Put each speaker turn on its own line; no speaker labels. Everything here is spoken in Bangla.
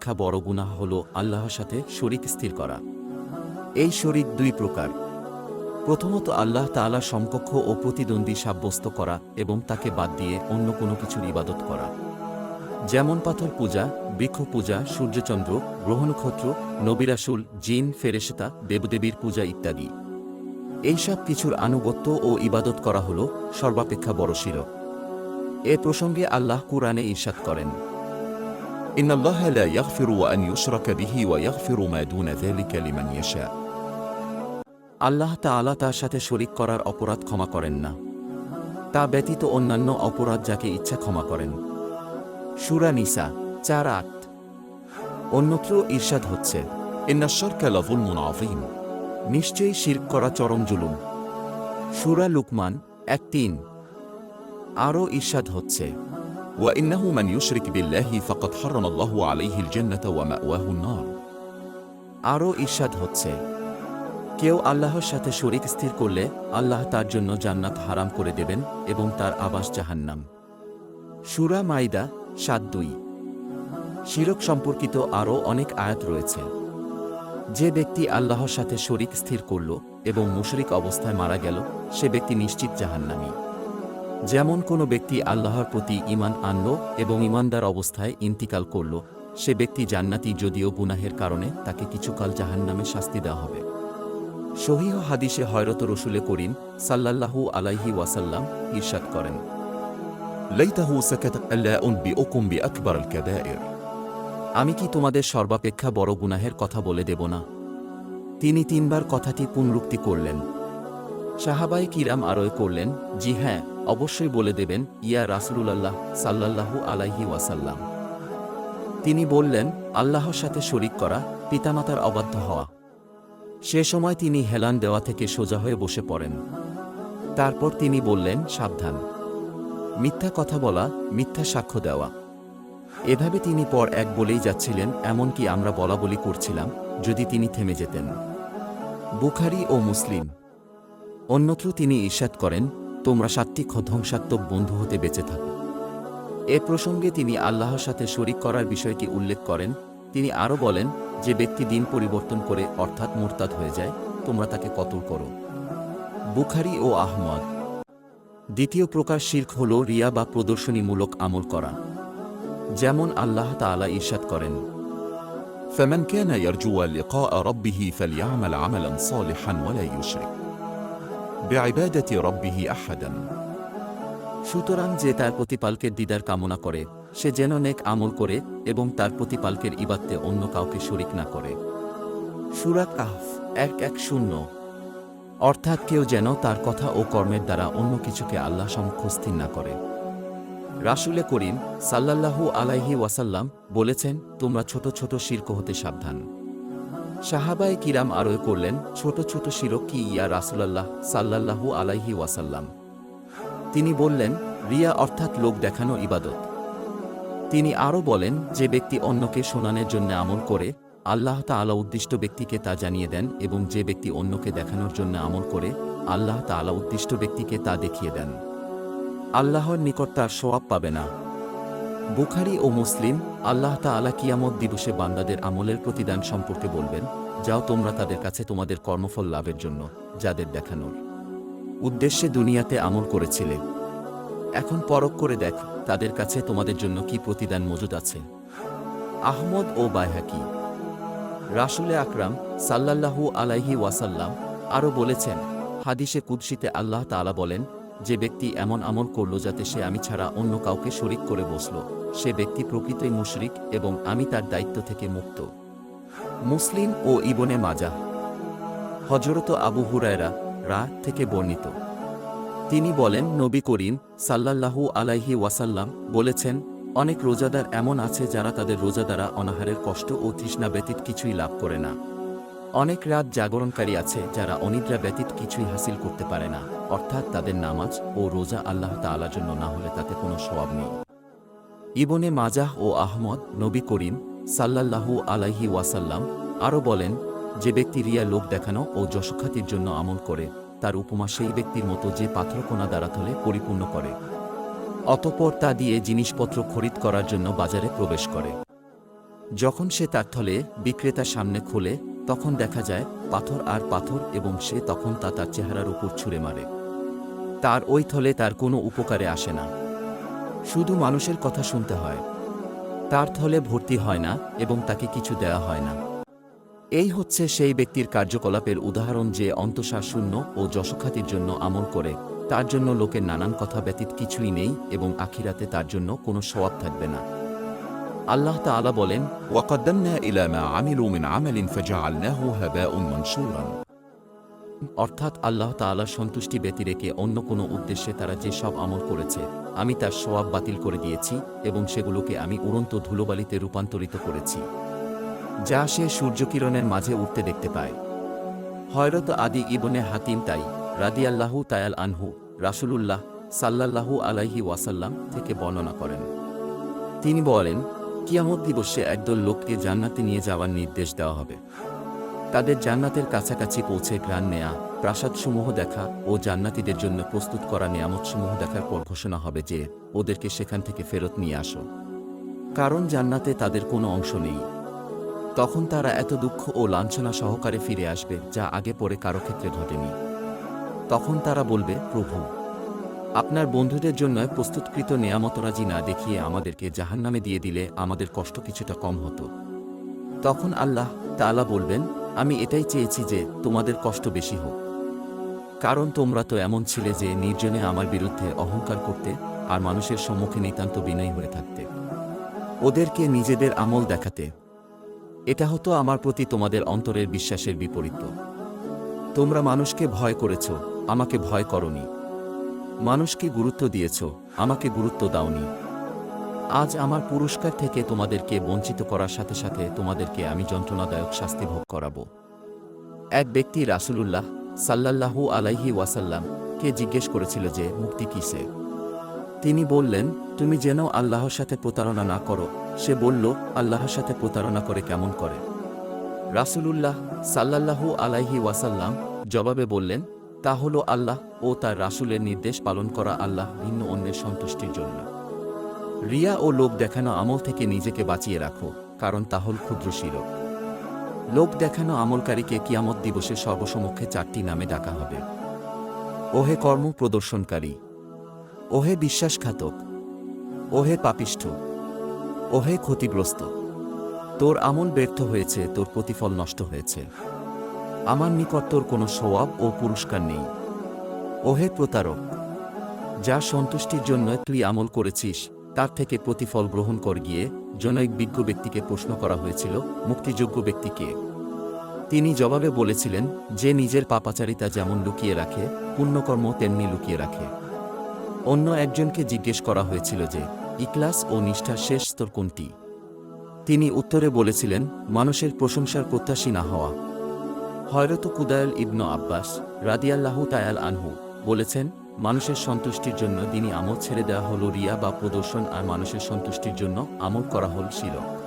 সর্বাপেক্ষা বড় গুনাহ হল আল্লাহর সাথে শরিক স্থির করা। এই শরিক দুই প্রকার। প্রথমত আল্লাহ তাআলা সমকক্ষ ও প্রতিদ্বন্দ্বী সাব্যস্ত করা এবং তাকে বাদ দিয়ে অন্য কোনো কিছুর ইবাদত করা। যেমন পাথর পূজা, বৃক্ষ পূজা, সূর্যচন্দ্র গ্রহ নক্ষত্র নবিরাসুল জিন, ফেরেশতা, দেবদেবীর পূজা ইত্যাদি। এইসব কিছুর আনুগত্য ও ইবাদত করা হল সর্বাপেক্ষা বড় শিরক এ প্রসঙ্গে আল্লাহ কুরআনে ঈর্ষাদ করেন।
إن الله لا يغفر أن يشرك به ويغفر ما دون ذلك لمن يشاء
আল্লাহ তাআলা তার সাথে শরিক করার অপরাধ ক্ষমা করেন না তা ব্যতীত অন্যান্য অপরাধ যাকে ইচ্ছা ক্ষমা করেন সুরা নিসা চার আট অন্যত্র ঈর্ষাদ হচ্ছে
إن الشرك لظلم عظيم
নিশ্চয়ই শির্ক করা চরম জুলুম সুরা লুকমান এক তিন আরও ঈর্ষাদ হচ্ছে
وإنه من يشرك بالله فقد حرم الله عليه الجنة ومأواه النار
আরও ঈর্ষাদ হচ্ছে কেউ আল্লাহর সাথে শরিক স্থির করলে আল্লাহ তার জন্য জান্নাত হারাম করে দেবেন এবং তার আবাস জাহান্নাম সুরা মাইদা সাত দুই শিরক সম্পর্কিত আরও অনেক আয়াত রয়েছে যে ব্যক্তি আল্লাহর সাথে শরিক স্থির করল এবং মুশরিক অবস্থায় মারা গেল সে ব্যক্তি নিশ্চিত জাহান্নামী যেমন কোনো ব্যক্তি আল্লাহর প্রতি ইমান আনল এবং ইমানদার অবস্থায় ইন্তিকাল করল, সে ব্যক্তি জান্নাতি যদিও গুনাহের কারণে তাকে কিছুকাল জাহান নামে শাস্তি দেওয়া হবে। সহিহ হাদিসে হয়রত রসুলে করিম সাল্লাল্লাহু আলাইহি ওয়াসাল্লাম ইরশাদ করেন আমি কি তোমাদের সর্বাপেক্ষা বড় গুনাহের কথা বলে দেব না? তিনি তিনবার কথাটি পুনরুক্তি করলেন। সাহাবাই কিরাম আরয় করলেন, জি হ্যাঁ অবশ্যই বলে দেবেন, ইয়া রাসূলুল্লাহ সাল্লাল্লাহু আলাইহি ওয়াসাল্লাম। তিনি বললেন, আল্লাহর সাথে শরিক করা পিতামাতার অবাধ্য হওয়া। সে সময় তিনি হেলান দেওয়া থেকে সোজা হয়ে বসে পড়েন। তারপর তিনি বললেন, সাবধান। মিথ্যা কথা বলা, মিথ্যা সাক্ষ্য দেওয়া। এভাবে তিনি পর এক বলেই যাচ্ছিলেন এমনকি আমরা বলা বলি করছিলাম যদি তিনি থেমে যেতেন? বুখারি ও মুসলিম। অন্যত্র তিনি ঈর্ষাদ করেন তোমরা সাত্বিক ও ধ্বংসাত্মক বন্ধু হতে বেঁচে থাকো এ প্রসঙ্গে তিনি আল্লাহর সাথে শরিক করার বিষয়টি উল্লেখ করেন তিনি আরও বলেন যে ব্যক্তি দিন পরিবর্তন করে অর্থাৎ মোরতাদ হয়ে যায় তোমরা তাকে কতল করো বুখারি ও আহমদ দ্বিতীয় প্রকার শির্ক হল রিয়া বা প্রদর্শনীমূলক আমল করা যেমন আল্লাহ তাআলা ঈর্ষাদ করেন
فمن كان يرجو لقاء ربه فليعمل عملا صالحا ولا يشرك বেআবাদাতি রব্বিহি আহাদান।
সুতরাং যে তার প্রতিপালকের দিদার কামনা করে, সে যেন নেক আমল করে এবং তার প্রতিপালকের ইবাদতে অন্য কাউকে শরিক না করে। সুরাক আহফ এক এক শূন্য। অর্থাৎ কেউ যেন তার কথা ও কর্মের দ্বারা অন্য কিছুকে আল্লাহ সমক্ষ স্থির না করে। রাসুলে করিম সাল্লাল্লাহু আলাইহি ওয়াসাল্লাম বলেছেন, তোমরা ছোট ছোট শির্ক হতে সাবধান। সাহাবায়ে কিরাম আরয় করলেন, ছোট ছোট শিরক কি ইয়া রাসুলাল্লাহ সাল্লাল্লাহু আলাইহি ওয়াসাল্লাম। তিনি বললেন, রিয়া অর্থাৎ লোক দেখানো ইবাদত। তিনি আরও বলেন, যে ব্যক্তি অন্যকে শোনানোর জন্য আমল করে, আল্লাহ তাআলা উদ্দিষ্ট ব্যক্তিকে তা জানিয়ে দেন এবং যে ব্যক্তি অন্যকে দেখানোর জন্য আমল করে, আল্লাহ তাআলা উদ্দিষ্ট ব্যক্তিকে তা দেখিয়ে দেন। আল্লাহর নিকট তার সোয়াব পাবে না। বুখারি ও মুসলিম আল্লাহ তাআলা কিয়ামত দিবসে বান্দাদের আমলের প্রতিদান সম্পর্কে বলবেন, যাও তোমরা তাদের কাছে তোমাদের কর্মফল লাভের জন্য, যাদের দেখানোর উদ্দেশ্যে দুনিয়াতে আমল করেছিলে। এখন পরখ করে দেখ, তাদের কাছে তোমাদের জন্য কি প্রতিদান মজুদ আছে। আহমদ ও বাইহাকি। রাসুলে আকরাম সাল্লাল্লাহু আলাইহি ওয়াসাল্লাম আরও বলেছেন, হাদিসে কুদ্সিতে আল্লাহ তাআলা বলেন যে ব্যক্তি এমন আমল করল যাতে সে আমি ছাড়া অন্য কাউকে শরিক করে বসল, সে ব্যক্তি প্রকৃতই মুশরিক এবং আমি তার দায়িত্ব থেকে মুক্ত। মুসলিম ও ইবনে মাজা। হজরত আবু হুরায়রা রা থেকে বর্ণিত। তিনি বলেন, নবী করিম সাল্লাল্লাহু আলাইহি ওয়াসাল্লাম বলেছেন, অনেক রোজাদার এমন আছে যারা তাদের রোজা দ্বারা অনাহারের কষ্ট ও তৃষ্ণা ব্যতীত কিছুই লাভ করে না। অনেক রাত জাগরণকারী আছে যারা অনিদ্রা ব্যতীত কিছুই হাসিল করতে পারে না। অর্থাৎ তাদের নামাজ ও রোজা আল্লাহ তাআলার জন্য না হলে তাতে কোনো স্বভাব নেই। ইবনে মাজাহ ও আহমদ নবী করিম সাল্লাল্লাহু আলাইহি ওয়াসাল্লাম আরও বলেন, যে ব্যক্তি রিয়া লোক দেখানো ও যশখ্যাতির জন্য আমল করে, তার উপমা সেই ব্যক্তির মতো যে পাথরকোনা দ্বারা থলে পরিপূর্ণ করে। অতপর তা দিয়ে জিনিসপত্র খরিদ করার জন্য বাজারে প্রবেশ করে। যখন সে তার থলে বিক্রেতার সামনে খোলে, তখন দেখা যায় পাথর আর পাথর এবং সে তখন তা তার চেহারার উপর ছুঁড়ে মারে। তার ওই থলে তার কোনো উপকারে আসে না। শুধু মানুষের কথা শুনতে হয়। তার থলে ভর্তি হয় না এবং তাকে কিছু দেয়া হয় না। এই হচ্ছে সেই ব্যক্তির কার্যকলাপের উদাহরণ যে অন্তঃসার শূন্য ও যশখ্যাতির জন্য আমল করে, তার জন্য লোকের নানান কথা ব্যতীত কিছুই নেই এবং আখিরাতে তার জন্য কোনো সওয়াব থাকবে না। আল্লাহ তালা বলেন
ওয়াকাদ্দামনা ইলা মা আমিলু মিন আমালিন ফাজআলনাহু হাবাউন মানসুরা
অর্থাৎ আল্লাহ তাআলার সন্তুষ্টি ব্যতি রেখে অন্য কোনো উদ্দেশ্যে তারা যে সব আমল করেছে, আমি তার সওয়াব বাতিল করে দিয়েছি এবং সেগুলোকে আমি উড়ন্ত ধুলোবালিতে রূপান্তরিত করেছি। যা সে সূর্যকিরণের মাঝে উঠতে দেখতে পায়। হয়রত আদি ইবনে হাতিম তাই রাদিয়াল্লাহু তায়াল আনহু রাসূলুল্লাহ সাল্লাল্লাহু আলাইহি ওয়াসাল্লাম থেকে বর্ণনা করেন। তিনি বলেন, কিয়ামত দিবসে একদল লোককে জান্নাতে নিয়ে যাওয়ার নির্দেশ দেওয়া হবে। তাদের জান্নাতের কাছাকাছি পৌঁছে ঘ্রাণ নেয়া, প্রাসাদসমূহ দেখা ও জান্নাতীদের জন্য প্রস্তুত করা নিয়ামতসমূহ দেখার পর ঘোষণা হবে যে, ওদেরকে সেখান থেকে ফেরত নিয়ে আসো। কারণ জান্নাতে তাদের কোনো অংশ নেই। তখন তারা এত দুঃখ ও লাঞ্ছনা সহকারে ফিরে আসবে, যা আগে পরে কারও ক্ষেত্রে ঘটেনি। তখন তারা বলবে, প্রভু, আপনার বন্ধুদের জন্য প্রস্তুতকৃত নেয়ামতরাজি না দেখিয়ে আমাদেরকে জাহান্নামে দিয়ে দিলে আমাদের কষ্ট কিছুটা কম হতো। তখন আল্লাহ তাআলা বলবেন আমি এটাই চেয়েছি যে তোমাদের কষ্ট বেশি হোক। কারণ তোমরা তো এমন ছিলে যে নির্জনে আমার বিরুদ্ধে অহংকার করতে আর মানুষের সম্মুখে নিতান্ত বিনয়ী হয়ে থাকতে। ওদেরকে নিজেদের আমল দেখাতে। এটা হতো আমার প্রতি তোমাদের অন্তরের বিশ্বাসের বিপরীত। তোমরা মানুষকে ভয় করেছ, আমাকে ভয় করনি। মানুষকে গুরুত্ব দিয়েছ, আমাকে গুরুত্ব দাওনি। আজ আমার পুরস্কার থেকে তোমাদেরকে বঞ্চিত করার সাথে সাথে তোমাদেরকে আমি যন্ত্রণাদায়ক শাস্তি ভোগ করাবো। এক ব্যক্তি রাসূলুল্লাহ সাল্লাল্লাহু আলাইহি ওয়াসাল্লাম কে জিজ্ঞেস করেছিল যে, মুক্তি কিসে? তিনি বললেন, তুমি যেন আল্লাহর সাথে প্রতারণা না করো। সে বলল, আল্লাহর সাথে প্রতারণা করে কেমন করে? রাসূলুল্লাহ সাল্লাল্লাহু আলাইহি ওয়াসাল্লাম জবাবে বললেন, তা হল আল্লাহ ও তার রাসূলের নির্দেশ পালন করা আল্লাহ ভিন্ন অন্যের সন্তুষ্টির জন্য। রিয়া ও লোক দেখানো আমল থেকে নিজেকে বাঁচিয়ে রাখো, কারণ তা হল ক্ষুদ্র শিরক। লোক দেখানো আমলকারীকে কিয়ামত দিবসে সর্বসমক্ষে চারটি নামে ডাকা হবে। ওহে কর্ম প্রদর্শনকারী, ওহে বিশ্বাসঘাতক, ওহে পাপিষ্ঠ, ওহে ক্ষতিগ্রস্ত, তোর আমল ব্যর্থ হয়েছে, তোর প্রতিফল নষ্ট হয়েছে। আমার নিকট তোর কোনো সোয়াব ও পুরস্কার নেই। ওহে প্রতারক, যা সন্তুষ্টির জন্য তুই আমল করেছিস তার থেকে প্রতিফল গ্রহণ কর গিয়ে জনৈক বিজ্ঞ ব্যক্তিকে প্রশ্ন করা হয়েছিল, মুক্তিযোগ্য ব্যক্তিকে তিনি জবাবে বলেছিলেন, যে নিজের পাপাচারিতা যেমন লুকিয়ে রাখে, পুণ্যকর্ম তেমনি লুকিয়ে রাখে। অন্য একজনকে জিজ্ঞেস করা হয়েছিল যে ইকলাস ও নিষ্ঠার শেষ স্তর কোনটি? তিনি উত্তরে বলেছিলেন, মানুষের প্রশংসার প্রত্যাশী না হওয়া। হয়রত কুদায়ল ইবন আব্বাস রাদিয়াল্লাহু তায়াল আনহু বলেছেন মানুষের সন্তুষ্টির জন্য তিনি আমল ছেড়ে দেওয়া হল রিয়া বা প্রদর্শন আর মানুষের সন্তুষ্টির জন্য আমল করা হল শিলক